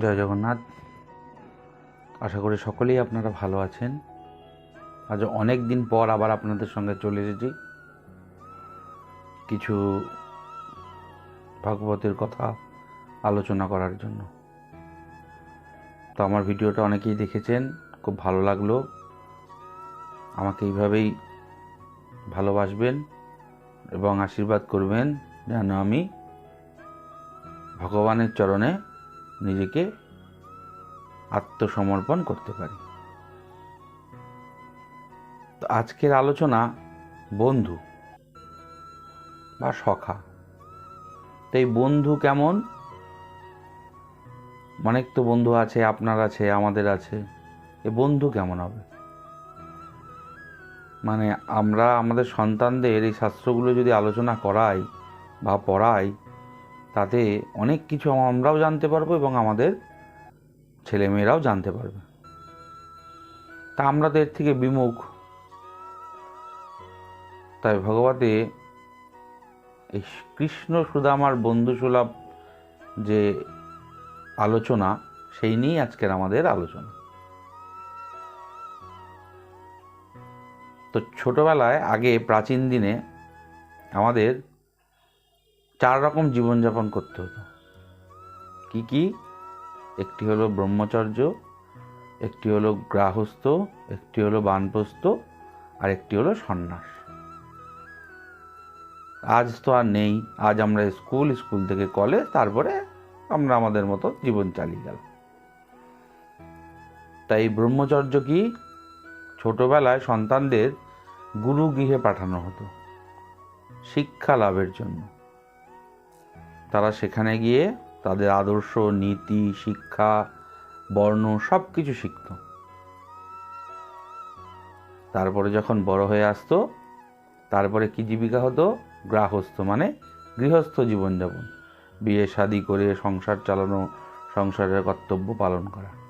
জয় জগন্নাথ। আশা করি সকলেই আপনারা ভালো আছেন। আজ অনেক দিন পর আবার আপনাদের সঙ্গে চলে এসেছি। কিছু ভাগবতের কথা আলোচনা করার জন্য। তো আমার ভিডিওটা অনেকেই দেখেছেন, খুব ভালো লাগল। আমাকে এইভাবেই ভালোবাসবেন এবং আশীর্বাদ করবেন যেন আমি ভগবানের চরণে নিজেকে আত্মসমর্পণ করতে পারি। তো আজকের আলোচনা বন্ধু বা সখা। তো এই বন্ধু কেমন? অনেক তো বন্ধু আছে, আপনার আছে, আমাদের আছে। এ বন্ধু কেমন হবে? মানে আমরা আমাদের সন্তানদের এই শাস্ত্রগুলো যদি আলোচনা করাই বা পড়াই তাতে অনেক কিছু আমরাও জানতে পারব এবং আমাদের ছেলেমেয়েরাও জানতে পারবে। তা আমরা এর থেকে বিমুখ। তাই ভগবতে এই কৃষ্ণ সুদামার বন্ধু সুলভ যে আলোচনা, সেই নিয়েই আজকের আমাদের আলোচনা। তো ছোটবেলায়, আগে প্রাচীন দিনে আমাদের চার রকম জীবনযাপন করতে হতো। কি কি? একটি হলো ব্রহ্মচর্য, একটি হলো গ্রাহস্থ, একটি হলো বানপ্রস্থ, আর একটি হলো সন্ন্যাস। আজ তো আর নেই। আজ আমরা স্কুল স্কুল থেকে কলেজ, তারপরে আমরা আমাদের মতো জীবন চালিয়ে গেল তাই ব্রহ্মচর্য কি? ছোটবেলায় সন্তানদের গুরু গৃহে পাঠানো হতো, শিক্ষা লাভের জন্য। তারা সেখানে গিয়ে তাদের আদর্শ, নীতি, শিক্ষা, বর্ণ সব কিছু শিখত। তারপরে যখন বড় হয়ে আসতো, তারপরে কি জীবিকা হতো? গ্রাহস্থ মানে গৃহস্থ জীবনযাপন। বিয়ে, শাদি করে সংসার চালানো, সংসারের কর্তব্য পালন করা।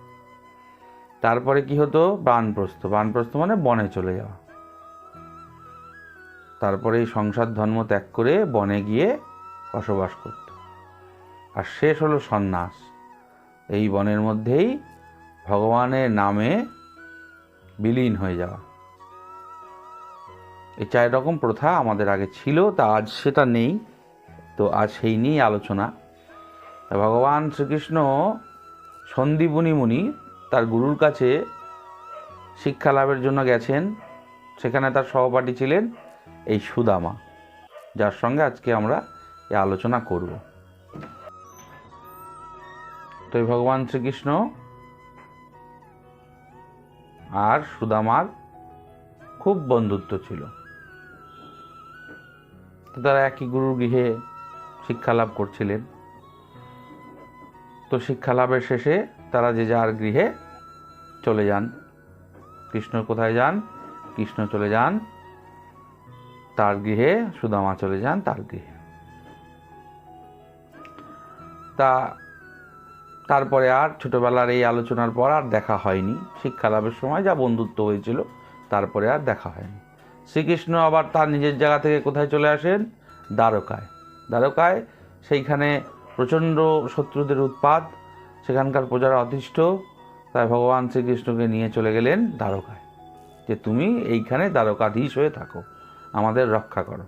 তারপরে কি হতো? বানপ্রস্থ। বানপ্রস্থ মানে বনে চলে যাওয়া। তারপরে এই সংসার ধর্ম ত্যাগ করে বনে গিয়ে বসবাস করত। আর শেষ হলো সন্ন্যাস। এই বনের মধ্যেই ভগবানের নামে বিলীন হয়ে যাওয়া। এই চার রকম প্রথা আমাদের আগে ছিল, তা আজ সেটা নেই। তো আজ সেই নিয়েই আলোচনা। ভগবান শ্রীকৃষ্ণ সন্দীপনী মুনি তার গুরুর কাছে শিক্ষা লাভের জন্য গেছেন। সেখানে তার সহপাঠী ছিলেন এই সুদামা। যার সঙ্গে আজকে আমরা এই আলোচনা করব। তো ভগবান শ্রীকৃষ্ণ। আর সুদামার খুব বন্ধুত্ব ছিল। তো তারা একই গুরুর গৃহে শিক্ষা লাভ করছিলেন। তো শিক্ষা লাভের শেষে তারা যে যার গৃহে চলে যান। কৃষ্ণ কোথায় যান? কৃষ্ণ চলে যান। তার গৃহে সুদামা চলে যান, তার গৃহে। তা তারপরে আর ছোটবেলার এই আলোচনার পর আর দেখা হয়নি। শিক্ষা লাভের সময় যা বন্ধুত্ব হয়েছিল, তারপরে আর দেখা হয়নি। শ্রীকৃষ্ণ আবার তার নিজের জায়গা থেকে কোথায় চলে আসেন? দ্বারকায়। দ্বারকায় সেইখানে প্রচণ্ড শত্রুদের উৎপাত, সেখানকার প্রজারা অতিষ্ঠ, তাই ভগবান শ্রীকৃষ্ণকে নিয়ে চলে গেলেন দ্বারকায়। যে তুমি এইখানে দ্বারকাধীশ হয়ে থাকো, আমাদের রক্ষা করো।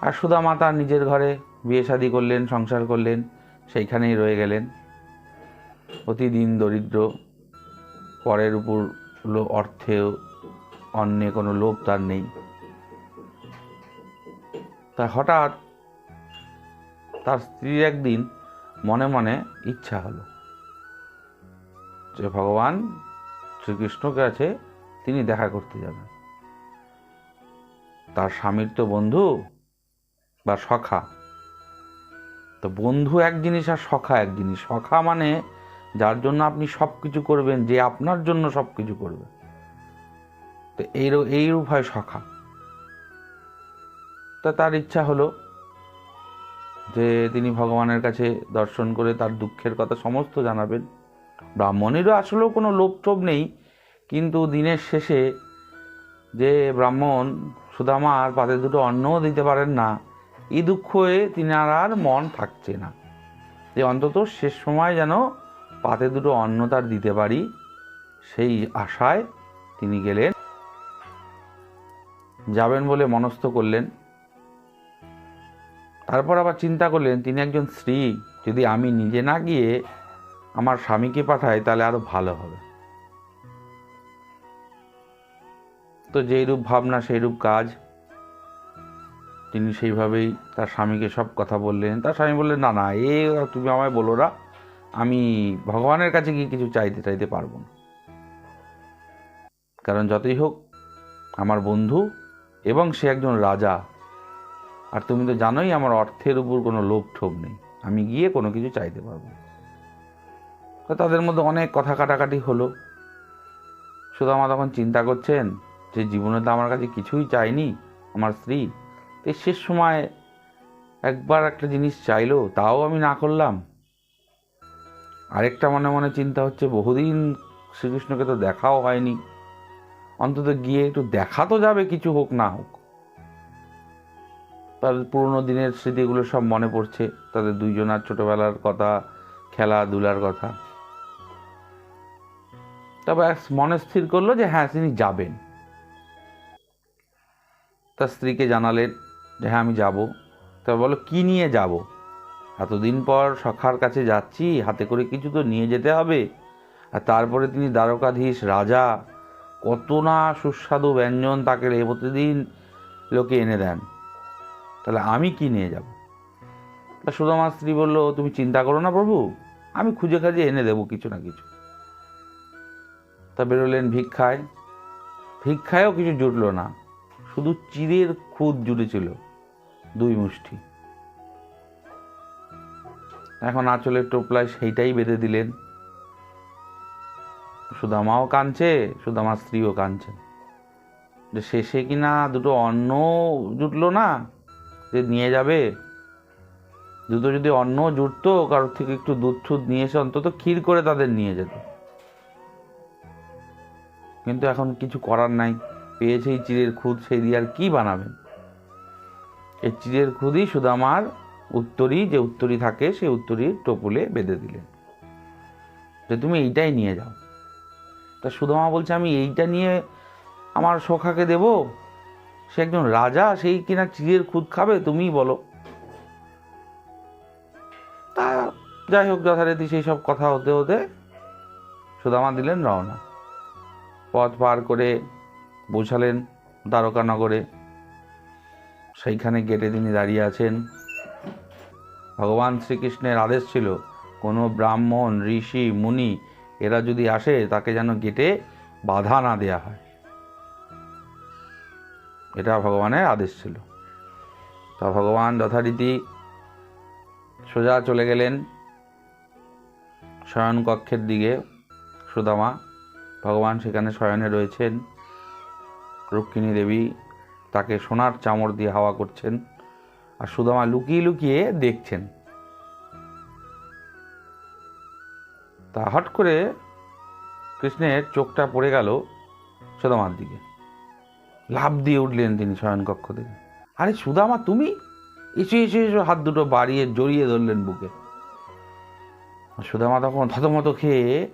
আর সুদামা তার নিজের ঘরে বিয়ে শাদি করলেন, সংসার করলেন সেইখানেই রয়ে গেলেন। প্রতিদিন দরিদ্র, পরের উপর অর্থেও অন্যে কোনো লোভ তার নেই। তা হঠাৎ তার স্ত্রীর একদিন মনে মনে ইচ্ছা হলো যে ভগবান শ্রীকৃষ্ণকে আছে তিনি দেখা করতে যাবেন। তার স্বামীর তো বন্ধু বা সখা। তো বন্ধু এক জিনিস আর সখা এক জিনিস। সখা মানে যার জন্য আপনি সব কিছু করবেন, যে আপনার জন্য সব কিছু করবে। তো এই এইরূপ হয় সখা। তা তার ইচ্ছা হলো যে তিনি ভগবানের কাছে দর্শন করে তার দুঃখের কথা সমস্ত জানাবেন। ব্রাহ্মণেরও আসলেও কোনো লোভ টোভ নেই, কিন্তু দিনের শেষে যে ব্রাহ্মণ সুদামার পাতে দুটো অন্নও দিতে পারেন না এই দুঃখে তিনি আর মন থাকছে না। যে অন্তত শেষ সময় যেন পাতে দুটো অন্ন তার দিতে পারি, সেই আশায় তিনি গেলেন। যাবেন বলে মনস্থ করলেন। তারপর আবার চিন্তা করলেন, তিনি একজন স্ত্রী, যদি আমি নিজে না গিয়ে আমার স্বামীকে পাঠাই, তাহলে আরও ভালো হবে। তো যেই রূপ ভাবনা, সেইরূপ কাজ তিনি সেইভাবেই তার স্বামীকে সব কথা বললেন। তার স্বামী বললেন, না না, এ তুমি আমায় বলো না, আমি ভগবানের কাছে গিয়ে কিছু চাইতে চাইতে পারব না। কারণ যতই হোক, আমার বন্ধু এবং সে একজন রাজা। আর তুমি তো জানোই আমার অর্থের উপর কোনো লোভ ঠোভ নেই, আমি গিয়ে কোনো কিছু চাইতে পারব। তো তাদের মধ্যে অনেক কথা কাটাকাটি হলো। সুদামা তখন চিন্তা করছেন যে, জীবনে তো আমার কাছে কিছুই চাইনি, আমার স্ত্রী। তো শেষ সময় একবার একটা জিনিস চাইলো, তাও আমি না করলাম। আরেকটা মনে মনে চিন্তা হচ্ছে, বহুদিন শ্রীকৃষ্ণকে তো দেখাও হয়নি। অন্তত গিয়ে একটু দেখা তো যাবে, কিছু হোক না হোক। তার পুরোনো দিনের স্মৃতিগুলো সব মনে পড়ছে, তাদের দুইজনার ছোটোবেলার কথা, খেলাধুলার কথা। তবে এক মনে স্থির করল যে হ্যাঁ তিনি যাবেন। তার স্ত্রীকে জানালেন যে হ্যাঁ আমি যাব। তা বলো, কি নিয়ে যাব? এতদিন পর সখার কাছে যাচ্ছি, হাতে করে কিছু তো নিয়ে যেতে হবে। আর তারপরে তিনি দ্বারকাধীশ রাজা, কত না সুস্বাদু ব্যঞ্জন তাকে প্রতিদিন লোকে এনে দেন। তাহলে আমি কি নিয়ে যাব? তা সুদামার স্ত্রী বলল, তুমি চিন্তা করো না প্রভু, আমি খুঁজে খাজে এনে দেবো কিছু না কিছু। তা বেরোলেন ভিক্ষায়। ভিক্ষায়ও কিছু জুটলো না, শুধু চিরের খুদ জুটেছিল। দুই মুষ্টি। এখন আঁচলের টোপলায় সেইটাই বেঁধে দিলেন। সুদামাও কাঁদছে, সুদামার স্ত্রীও কাঁদছে। যে শেষে কিনা দুটো অন্ন জুটলো না, যে নিয়ে যাবে। দুটো যদি অন্ন জুটতো, কারোর থেকে একটু দুধ টুধ নিয়ে এসে অন্তত ক্ষীর করে তাদের নিয়ে যেত। কিন্তু এখন কিছু করার নাই পেয়েছে এই চিড়ের খুদ সেই দিয়ে আর কী বানাবেন? এই চিড়ের খুদই সুদামার উত্তরী যে উত্তরী থাকে সেই উত্তরীর টোপুলে বেঁধে দিলেন যে তুমি এইটাই নিয়ে যাও। তা সুদামা বলছে, আমি এইটা নিয়ে আমার সখাকে দেব? সে একজন রাজা, সেই কিনা চিড়ের খুদ খাবে, তুমিই বলো। তা যাই হোক, যথারীতি সেই সব কথা হতে হতে সুদামা দিলেন রওনা। পথ পার করে পৌঁছালেন দ্বারকানগরে। সেইখানে গেটে তিনি দাঁড়িয়ে আছেন। ভগবান শ্রীকৃষ্ণের আদেশ ছিল, কোনো ব্রাহ্মণ, ঋষি, মুনি এরা যদি আসে, তাকে যেন গেটে বাধা না দেয়া হয়। এটা ভগবানের আদেশ ছিল। তা ভগবান যথারীতি সোজা চলে গেলেন শয়ন কক্ষের দিকে। সুদামা, ভগবান সেখানে শয়নে রয়েছেন। রুক্মিণী দেবী তাকে সোনার চামড় দিয়ে হাওয়া করছেন আর সুদামা লুকিয়ে লুকিয়ে দেখছেন। তা হট করে কৃষ্ণের চোখটা পড়ে গেল সুদামার দিকে। লাভ দিয়ে উঠলেন তিনি শয়নকক্ষ থেকে। আরে সুদামা, তুমি? এসে এসে এসে, হাত দুটো বাড়িয়ে জড়িয়ে ধরলেন বুকে। সুদামা তখন থতমত খেয়ে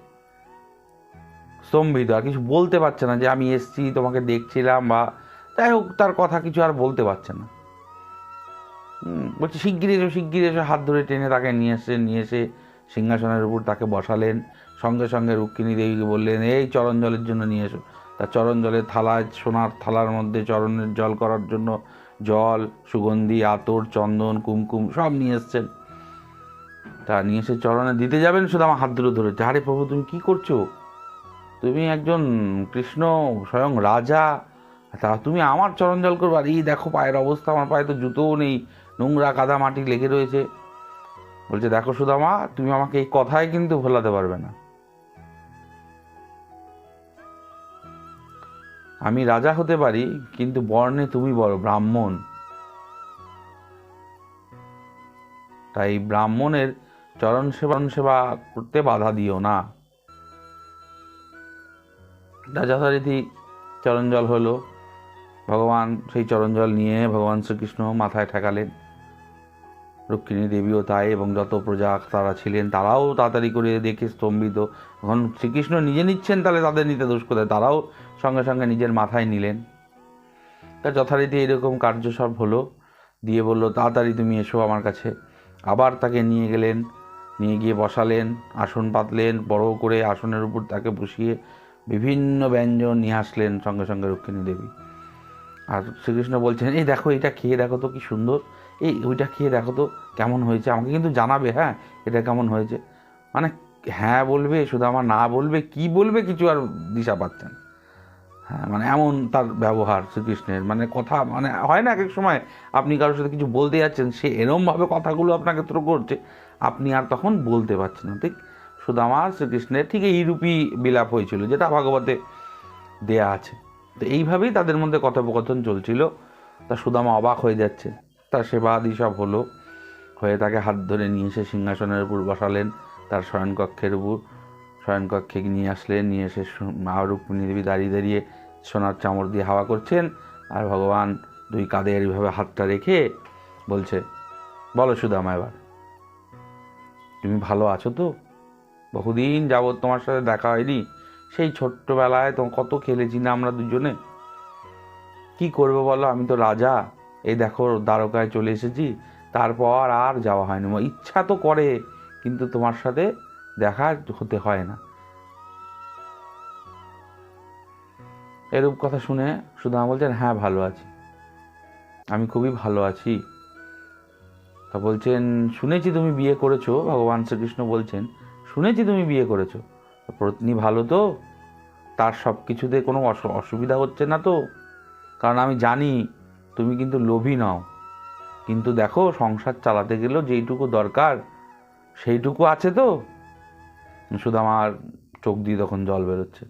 স্তম্ভিত, আর কিছু বলতে পারছে না যে আমি এসছি, তোমাকে দেখছিলাম বা যাই হোক, তার কথা কিছু আর বলতে পারছে না। বলছে শিগগির এসো শিগগির এসো। হাত ধরে টেনে তাকে নিয়ে এসে নিয়ে এসে সিংহাসনের উপর তাকে বসালেন। সঙ্গে সঙ্গে রুক্মিণী দেবীকে বললেন, এই চরণ জলের জন্য নিয়ে এসো। তার চরণ জলের থালায় সোনার থালার মধ্যে চরণের জল করার জন্য জল, সুগন্ধি, আতর, চন্দন, কুমকুম সব নিয়ে এসছেন। তা নিয়ে এসে চরণে দিতে যাবেন, শুধু আমার হাত ধরে ধরেছে আরে প্রভু, তুমি কী করছ? তুমি একজন কৃষ্ণ, স্বয়ং রাজা। তা তুমি আমার চরণ জল করবে, আর এই দেখো পায়ের অবস্থা, আমার পায়ে তো জুতোও নেই, নোংরা কাদা মাটি লেগে রয়েছে। বলছে, দেখো সুদামা, তুমি আমাকে এই কথায় কিন্তু ভোলাতে পারবে না। আমি রাজা হতে পারি, কিন্তু বর্ণে তুমি বড় ব্রাহ্মণ। তাই ব্রাহ্মণের চরণ সেবন সেবা করতে বাধা দিও না। যথারীতি চরণ জল হলো। ভগবান সেই চরণ জল নিয়ে ভগবান শ্রীকৃষ্ণ মাথায় ঠেকালেন। রুক্মিণী দেবীও তাই এবং যত প্রজা তারা ছিলেন, তারাও তাড়াতাড়ি করে দেখে স্তম্ভিত। এখন শ্রীকৃষ্ণ নিজে নিচ্ছেন, তাহলে তাদের নিতে দোষ কোথায়? তারাও সঙ্গে সঙ্গে নিজের মাথায় নিলেন। তা যথারীতি এরকম কার্য সব হলো। দিয়ে বলল, তাড়াতাড়ি তুমি এসো আমার কাছে। আবার তাকে নিয়ে গেলেন, নিয়ে গিয়ে বসালেন, আসন পাতলেন, বড় করে আসনের উপর তাকে বসিয়ে বিভিন্ন ব্যঞ্জন নিয়ে আসলেন সঙ্গে সঙ্গে রুক্মিণী দেবী। আর শ্রীকৃষ্ণ বলছেন, এই দেখো, এটা খেয়ে দেখো তো কি সুন্দর। এই ওইটা খেয়ে দেখো তো কেমন হয়েছে। আমাকে কিন্তু জানাবে হ্যাঁ এটা কেমন হয়েছে। মানে হ্যাঁ বলবে, শুধু আমার না বলবে, কি বলবে কিছু আর দিশা পাচ্ছেন। হ্যাঁ মানে এমন তার ব্যবহার শ্রীকৃষ্ণের। মানে কথা মানে হয় না এক এক সময় আপনি কারোর সাথে কিছু বলতে যাচ্ছেন, সে এরমভাবে কথাগুলো আপনাকে থ্রো করছে, আপনি আর তখন বলতে পারছেন না। ঠিক সুদামা শ্রীকৃষ্ণের ঠিক এইরূপই বিলাপ হয়েছিল, যেটা ভাগবতে দেয়া আছে। তো এইভাবেই তাদের মধ্যে কথোপকথন চলছিল। তা সুদামা অবাক হয়ে যাচ্ছে। তার সেবাদি সব হলো। হয়ে তাকে হাত ধরে নিয়ে এসে সিংহাসনের উপর বসালেন। তার শয়নকক্ষের উপর শয়নকক্ষে নিয়ে আসলেন। নিয়ে এসে সু- মা রুক্মিণী দেবী দাঁড়িয়ে দাঁড়িয়ে সোনার চামড় দিয়ে হাওয়া করছেন। আর ভগবান দুই কাঁধে এইভাবে হাতটা রেখে বলছে, বলো সুদামা এবার। তুমি ভালো আছো তো? বহুদিন যাবৎ তোমার সাথে দেখা হয়নি। সেই ছোট্টবেলায় তো কত খেলেছি না আমরা দুজনে? কি করব বলো? আমি তো রাজা। এই দেখো দ্বারকায় চলে এসেছি। তারপর আর যাওয়া হয়নি। ইচ্ছা তো করে, কিন্তু তোমার সাথে দেখা হতে হয় না। এরূপ কথা শুনে সুদামা বলছেন হ্যাঁ ভালো আছি। আমি খুবই ভালো আছি। তা বলছেন, শুনেছি তুমি বিয়ে করেছ। ভগবান শ্রীকৃষ্ণ বলছেন, শুনেছি তুমি বিয়ে করেছ। পত্নী ভালো তো, তার সব কিছুতে কোনো অসু- অসুবিধা হচ্ছে না তো। কারণ আমি জানি তুমি কিন্তু লোভী নও। কিন্তু দেখো, সংসার চালাতে গেলেও যেইটুকু দরকার, সেইটুকু আছে তো। শুধু আমার চোখ দিয়ে তখন জল বেরোচ্ছে।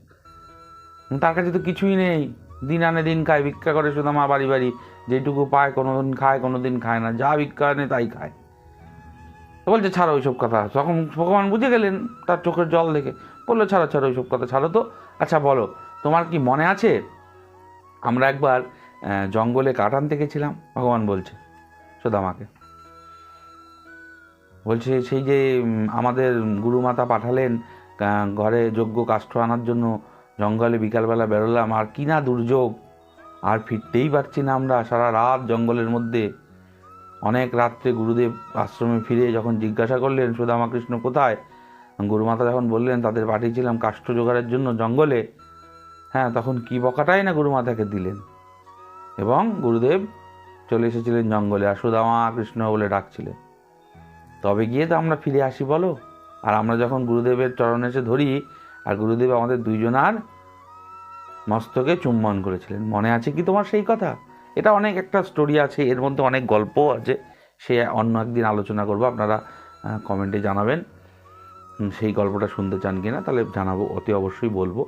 তার কাছে তো কিছুই নেই। দিন আনে দিন খায়, ভিক্ষা করে শুধু আমার বাড়ি বাড়ি। যেটুকু পায় কোনো দিন খায় কোনো দিন খায় না। যা ভিক্ষা আনে তাই খায়। তো বলছে, ছাড়ো, ওইসব কথা। তখন ভগবান বুঝে গেলেন, তার চোখের জল দেখে। বলল, ছাড়ো ছাড়ো ওইসব কথা ছাড়ো তো। আচ্ছা বলো, তোমার কি মনে আছে? আমরা একবার জঙ্গলে কাঠ আনতে গেছিলাম, ভগবান বলছে, সুদামাকে। বলছে, সেই যে আমাদের গুরুমাতা পাঠালেন ঘরে যোগ্য কাষ্ঠ আনার জন্য, জঙ্গলে বিকালবেলা বেরোলাম, আর কি না দুর্যোগ! আর ফিরতেই পারছি না আমরা, সারা রাত জঙ্গলের মধ্যে। অনেক রাত্রে গুরুদেব আশ্রমে ফিরে যখন জিজ্ঞাসা করলেন, সুদামা কৃষ্ণ কোথায়? গুরুমাতা যখন বললেন, তাদের পাঠিয়েছিলাম কাষ্ঠ জোগাড়ের জন্য জঙ্গলে। হ্যাঁ তখন কি বকাটাই না গুরুমাতাকে দিলেন। এবং গুরুদেব চলে এসেছিলেন জঙ্গলে আর সুদামা কৃষ্ণ বলে ডাকছিলেন। তবে গিয়ে তো আমরা ফিরে আসি, বলো? আর আমরা যখন গুরুদেবের চরণে এসে ধরি, আর গুরুদেব আমাদের দুইজনার মস্তকে চুম্বন করেছিলেন। মনে আছে কি তোমার সেই কথা? এটা অনেক একটা স্টোরি আছে, এর মধ্যে অনেক গল্পও আছে। সে অন্য একদিন আলোচনা করব, আপনারা কমেন্টে জানাবেন। সেই গল্পটা শুনতে চান কিনা, তাহলে জানাব, অতি অবশ্যই বলব।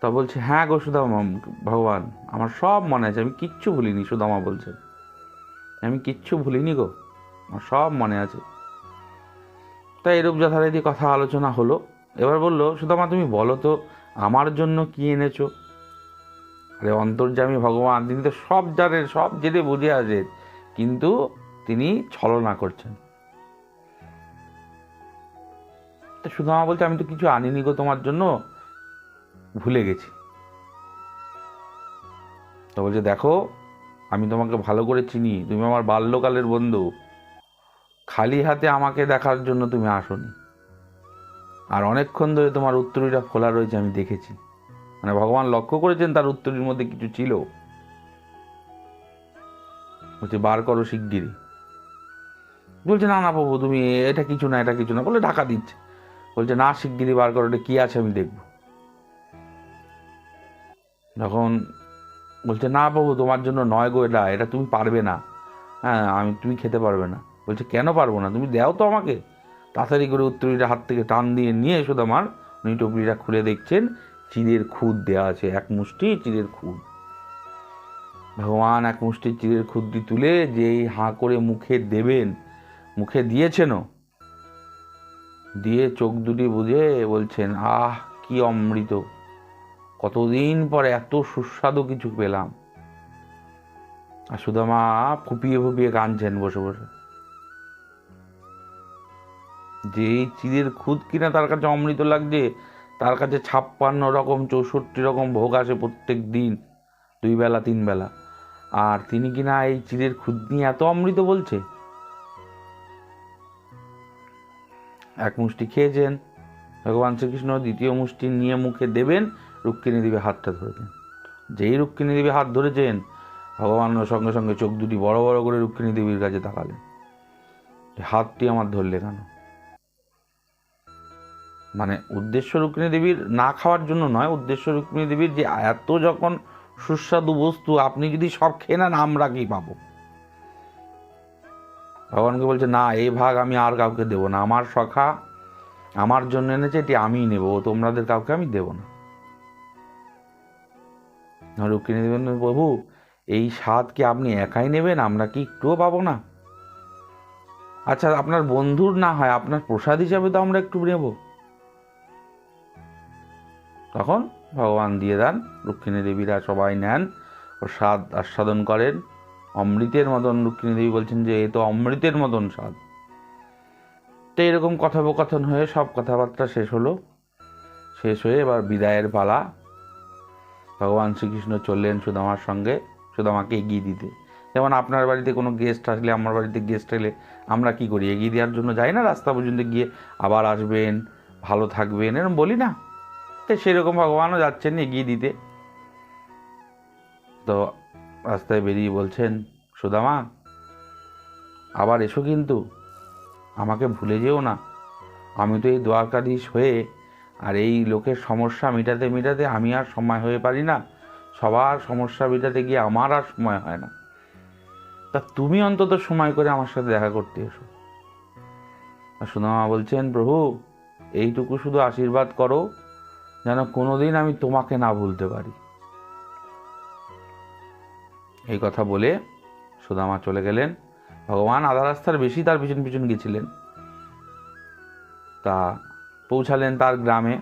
তা বলছে হ্যাঁ গো সুদামা ভগবান, আমার সব মনে আছে, আমি কিচ্ছু ভুলিনি, সুদামা বলছে। আমি কিচ্ছু ভুলিনি গো, আমার সব মনে আছে। তাই এরূপ যথারীতি কথা আলোচনা হলো। এবার বলল, সুদামা, তুমি বলো তো, আমার জন্য কি এনেছো? আরে, অন্তর্যামী ভগবান, তিনি তো সব জানেন, সব জেনে বুঝে আছেন, কিন্তু তিনি ছলনা করছেন। তো সুদামা বলছে আমি তো কিছু আনিনি গো তোমার জন্য। ভুলে গেছি। তো বলছে, দেখো, আমি তোমাকে ভালো করে চিনি। তুমি আমার বাল্যকালের বন্ধু। খালি হাতে আমাকে দেখার জন্য তুমি আসনি। আর অনেকক্ষণ ধরে তোমার উত্তরীটা খোলা রয়েছে, আমি দেখেছি। মানে ভগবান লক্ষ্য করেছেন তার উত্তরীর মধ্যে কিছু ছিল। বলছে, বার করো শিগগিরই। বলছে, না না বাবু তুমি এটা কিছু না, এটা কিছু না। বলে, ঢাকা দিচ্ছে। বলছে, না শিগগিরই বার করো কী আছে আমি দেখব। যখন বলছে, না বাবু, তোমার জন্য নয় গো এটা এটা তুমি পারবে না। হ্যাঁ আমি, তুমি খেতে পারবে না। বলছে, কেন পারব না? তুমি দাও তো আমাকে। তাড়াতাড়ি করে উত্তরীটা হাত থেকে টান দিয়ে নিয়ে এসো আমার উনি টুকরিটা খুলে দেখছেন, চিড়ের খুদ দেওয়া আছে, এক মুষ্টি চিড়ের খুদ। ভগবান এক মুষ্টি চিড়ের খুদ্দি তুলে যেই হাঁ করে মুখে দেবেন, মুখে দিয়েছেনও দিয়ে চোখ দুটি বুঝে বলছেন, আহ, কি অমৃত! কতদিন পরে এত সুস্বাদু কিছু পেলাম! আর সুদামা ফুপিয়ে ফুপিয়ে কাঁদছেন বসে বসে। যে এই চিড়ের খুদ কিনা তার কাছে অমৃত লাগছে, তার কাছে ছাপ্পান্ন রকম, চৌষট্টি রকম ভোগ আসে প্রত্যেক দিন, দুই বেলা, তিন বেলা। আর তিনি কিনা এই চিড়ের খুদ নিয়ে এত অমৃত বলছে? এক মুষ্টি খেয়েছেন ভগবান শ্রীকৃষ্ণ দ্বিতীয় মুষ্টি নিয়ে মুখে দেবেন, রুক্মিণী দেবী হাতটা ধরেছেন যেই রুক্মিণী দেবী হাত ধরেছেন ভগবান সঙ্গে সঙ্গে চোখ দুটি বড় বড় করে রুক্মিণী দেবীর কাছে তাকালেন। হাতটি আমার ধরলে কেন? মানে উদ্দেশ্য রুক্মিণী দেবীর না খাওয়ার জন্য নয়, উদ্দেশ্য রুক্মিণী দেবীর যে এত যখন সুস্বাদু বস্তু, আপনি যদি সব খেয়ে নেন, আমরা কি পাবো? ভগবানকে বলছে, না, এই ভাগ আমি আর কাউকে দেবো না। আমার সখা আমার জন্য এনেছে, এটি আমিই নেব। তোমাদের কাউকে আমি দেবো না। রুক্মিণী দেবেন প্রভু, এই স্বাদ কি আপনি একাই নেবেন? আমরা কি একটুও পাবো না? আচ্ছা আপনার বন্ধুর না হয়, আপনার প্রসাদ হিসাবে তো আমরা একটু নেব। তখন ভগবান দিয়ে দেন, রুক্মিণী দেবীরা সবাই নেন, প্রসাদ আস্বাদন করেন। অমৃতের মতন রুক্মিণী দেবী বলছেন যে, এ তো অমৃতের মতন স্বাদ। তো এরকম কথোপকথন হয়ে সব কথাবার্তা শেষ হলো। শেষ হয়ে এবার বিদায়ের পালা। ভগবান শ্রীকৃষ্ণ চললেন সুদামার সঙ্গে, সুদামাকে এগিয়ে দিতে। যেমন আপনার বাড়িতে কোনো গেস্ট আসলে, আমার বাড়িতে গেস্ট এলে আমরা কি করি? এগিয়ে দেওয়ার জন্য যাই না রাস্তা পর্যন্ত গিয়ে আবার আসবেন, ভালো থাকবেন, এরকম বলি না? তো সেরকম ভগবানও যাচ্ছেন এগিয়ে দিতে। তো রাস্তায় বেরিয়ে বলছেন, সুদামা, আবার এসো কিন্তু। আমাকে ভুলে যেও না। আমি তো এই দ্বারকাধীশ হয়ে আর এই লোকের সমস্যা মেটাতে মেটাতে আমি আর সময় হয়ে পারি না। সবার সমস্যা মেটাতে গিয়ে আমার আর সময় হয় না। তা তুমি অন্তত সময় করে আমার সাথে দেখা করতে এসো। আর সুদামা বলছেন, প্রভু, এইটুকু শুধু আশীর্বাদ করো, যেন কোনোদিন আমি তোমাকে না ভুলতে পারি। এই কথা বলে সুদামা চলে গেলেন। ভগবান আধা রাস্তার বেশি তার পিছন পিছন গেছিলেন। তা পৌঁছালেন তার গ্রামে।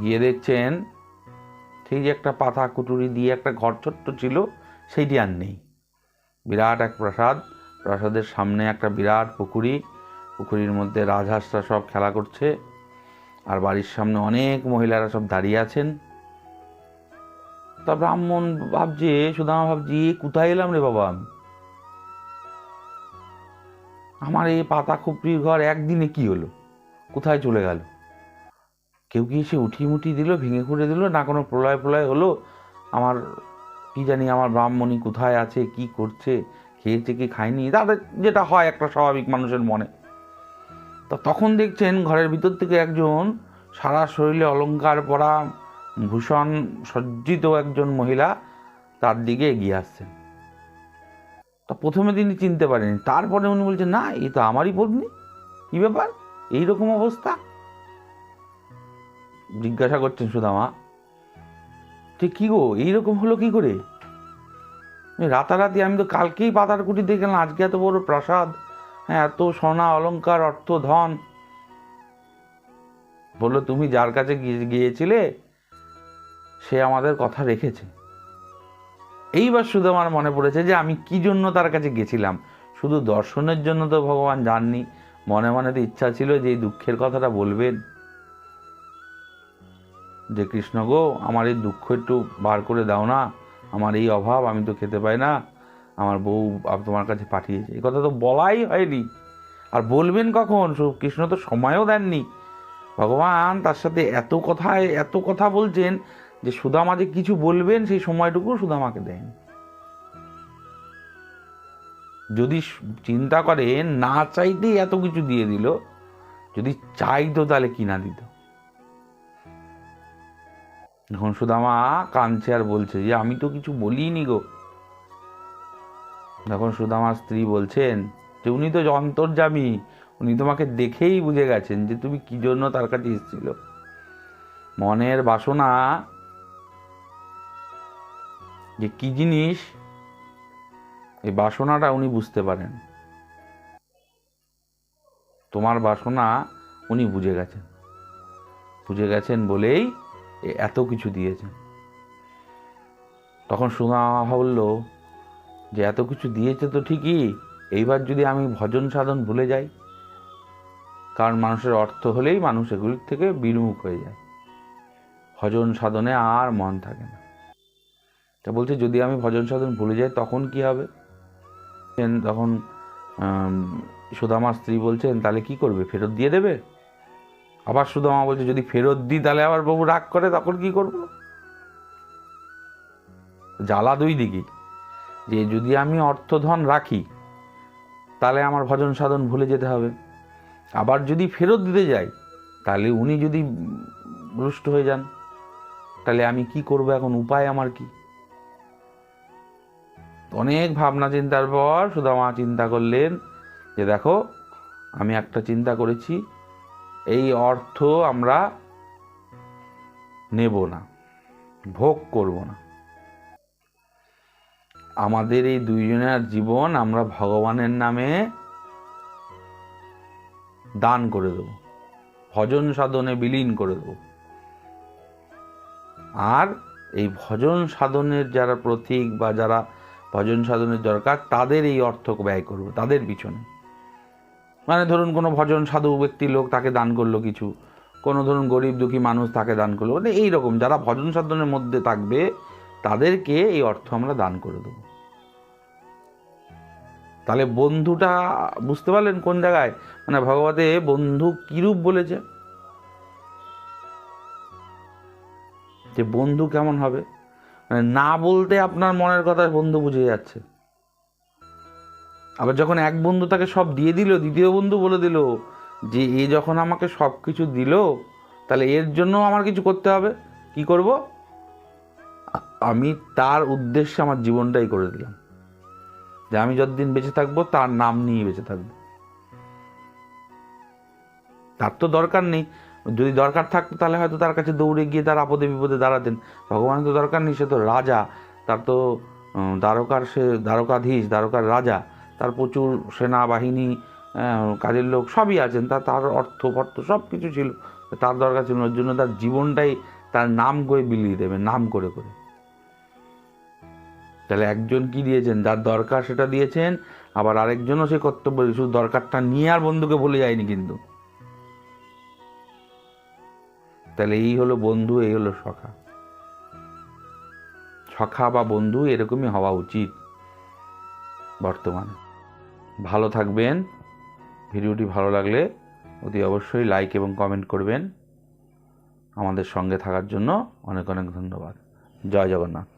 গিয়ে দেখছেন সেই যে একটা পাতা কুটুরি দিয়ে একটা ঘর ছোট্ট ছিল, সেইটি আর নেই। বিরাট এক প্রাসাদ, প্রাসাদের সামনে একটা বিরাট পুকুরি। পুকুরির মধ্যে রাজহাঁসরা সব খেলা করছে। আর বাড়ির সামনে অনেক মহিলারা সব দাঁড়িয়ে আছেন। তা ব্রাহ্মণ ভাবছে, সুদামা ভাবছি, কোথায় এলাম রে বাবা? আমি আমার এই পাতা খুপড়ির ঘর একদিনে কি হলো? কোথায় চলে গেল? কেউ কি এসে উঠিয়ে মুঠিয়ে দিল, ভেঙে খুঁড়ে দিল? না কোনো প্রলয় প্রলয় হলো? আমার কি জানি আমার ব্রাহ্মণী কোথায় আছে, কি করছে, খেয়েছে কি খায়নি? তাদের যেটা হয় একটা স্বাভাবিক মানুষের মনে। তা তখন দেখছেন ঘরের ভিতর থেকে একজন সারা শরীরে অলংকার পরা ভূষণ সজ্জিত একজন মহিলা তার দিকে এগিয়ে আসছেন। তা প্রথমে তিনি চিনতে পারেনি তারপরে উনি বলছেন, না, এই তো আমারই পত্নী। কী ব্যাপার? এইরকম অবস্থা? জিজ্ঞাসা করছেন সুদামা ঠিক কী গো, এইরকম হলো কি করে? রাতারাতি, আমি তো কালকেই পাতার কুটি দেখলাম, আজকে এত বড় প্রাসাদ হ্যাঁ এত সোনা অলঙ্কার অর্থ, ধন। বলল, তুমি যার কাছে গিয়ে- গিয়েছিলে সে আমাদের কথা রেখেছে। এইবার শুধু আমার মনে পড়েছে যে আমি কি জন্য তার কাছে গেছিলাম। শুধু দর্শনের জন্য তো ভগবান জাননি মনে মনে তো ইচ্ছা ছিল যে এই দুঃখের কথাটা বলবেন। যে কৃষ্ণ গো, আমার এই দুঃখ একটু বার করে দাও না। আমার এই অভাব, আমি তো খেতে পাই না। আমার বউ তোমার কাছে পাঠিয়েছে। এই কথা তো বলাই হয়নি। আর বলবেন কখন? কৃষ্ণ তো সময়ও দেননি। ভগবান তার সাথে এত কথায়, এত কথা বলছেন যে সুদামা যে কিছু বলবেন, সেই সময়টুকু সুদামাকে দেন। যদি চিন্তা করেন না চাইতেই এত কিছু দিয়ে দিল, যদি চাইতো তাহলে কিনা দিত? এখন সুদামা কাঁদছে আর বলছে, যে আমি তো কিছু বলিনি গো। তখন সুদামার স্ত্রী বলছেন, যে উনি তো অন্তর্জামী উনি তোমাকে দেখেই বুঝে গেছেন যে তুমি কি জন্য তার কাছে এসেছিল। মনের বাসনা যে কি জিনিস? এই বাসনাটা উনি বুঝতে পারেন। তোমার বাসনা উনি বুঝে গেছেন। বুঝে গেছেন বলেই এত কিছু দিয়েছেন। তখন সুমা বলল, যে এত কিছু দিয়েছে তো ঠিকই, এইবার যদি আমি ভজন সাধন ভুলে যাই, কারণ মানুষের অর্থ হলেই মানুষ এগুলির থেকে বিমুখ হয়ে যায়। ভজন সাধনে আর মন থাকে না। তা বলছে, যদি আমি ভজন সাধন ভুলে যাই, তখন কি হবে? তখন সুদামার স্ত্রী বলছেন, তাহলে কি করবে? ফেরত দিয়ে দেবে? আবার সুদামা বলছে, যদি ফেরত দিই, তাহলে আবার বাবু রাগ করে, তখন কি করব? জ্বালা দুই দিকে। যে যদি আমি অর্থধন রাখি, তাহলে আমার ভজন সাধন ভুলে যেতে হবে। আবার যদি ফেরত দিতে যাই, তাহলে উনি যদি রুষ্ট হয়ে যান, তাহলে আমি কি করব এখন? উপায় আমার কি? অনেক ভাবনা চিন্তার পর সুদামা চিন্তা করলেন যে দেখো, আমি একটা চিন্তা করেছি, এই অর্থ আমরা নেব না, ভোগ করব না। আমাদের এই দুইজনের জীবন আমরা ভগবানের নামে দান করে দেব, ভজন সাধনে বিলীন করে দেব। আর এই ভজন সাধনের যারা প্রতীক বা যারা ভজন সাধনের দরকার, তাদের এই অর্থ ব্যয় করব, তাদের পিছনে। মানে ধরুন কোনো ভজন সাধু ব্যক্তি লোক তাকে দান করল কিছু, কোনো ধরুন গরিব দুঃখী মানুষ তাকে দান করল মানে এইরকম যারা ভজন সাধনের মধ্যে থাকবে, তাদেরকে এই অর্থ আমরা দান করে দেবো। তাহলে বন্ধুটা বুঝতে পারলেন কোন জায়গায়? মানে ভগবতে বন্ধু কিরূপ বলেছে? যে বন্ধু কেমন হবে? না বলতে আপনার মনের কথা বন্ধু বুঝে যাচ্ছে। আবার যখন এক বন্ধু তাকে সব দিয়ে দিল, দ্বিতীয় বন্ধু বলে দিল যে, এ যখন আমাকে সব কিছু দিল, তাহলে এর জন্য আমার কিছু করতে হবে। কি করব? আমি তার উদ্দেশ্যে আমার জীবনটাই করে দিলাম। যে আমি যতদিন বেঁচে থাকব, তার নাম নিয়ে বেঁচে থাকব। তার তো দরকার নেই। যদি দরকার থাকতো তাহলে হয়তো তার কাছে দৌড়ে গিয়ে তার আপদে বিপদে দাঁড়াতেন। ভগবানের তো দরকার নেই, সে তো রাজা। তার তো দ্বারকার সে, দ্বারকাধীশ, দ্বারকার রাজা, তার প্রচুর সেনাবাহিনী কাজের লোক সবই আছেন। তার তার অর্থ ফর্থ সব কিছু ছিল। তার দরকার ছিল। ওর জন্য তার জীবনটাই তার নাম করে বিলিয়ে দেবে নাম করে করে। তাহলে একজন কি দিয়েছেন? যার দরকার সেটা দিয়েছেন, আবার আরেকজনও সে কর্তব্য, শুধু দরকারটা নিয়ে আর বন্ধুকে বলে যায়নি কিন্তু। তাহলে এই হলো বন্ধু, এই হলো সখা। সখা বা বন্ধু এরকমই হওয়া উচিত বর্তমানে। ভালো থাকবেন, ভিডিওটি ভালো লাগলে অতি অবশ্যই লাইক এবং কমেন্ট করবেন। আমাদের সঙ্গে থাকার জন্য অনেক অনেক ধন্যবাদ। জয় জগন্নাথ।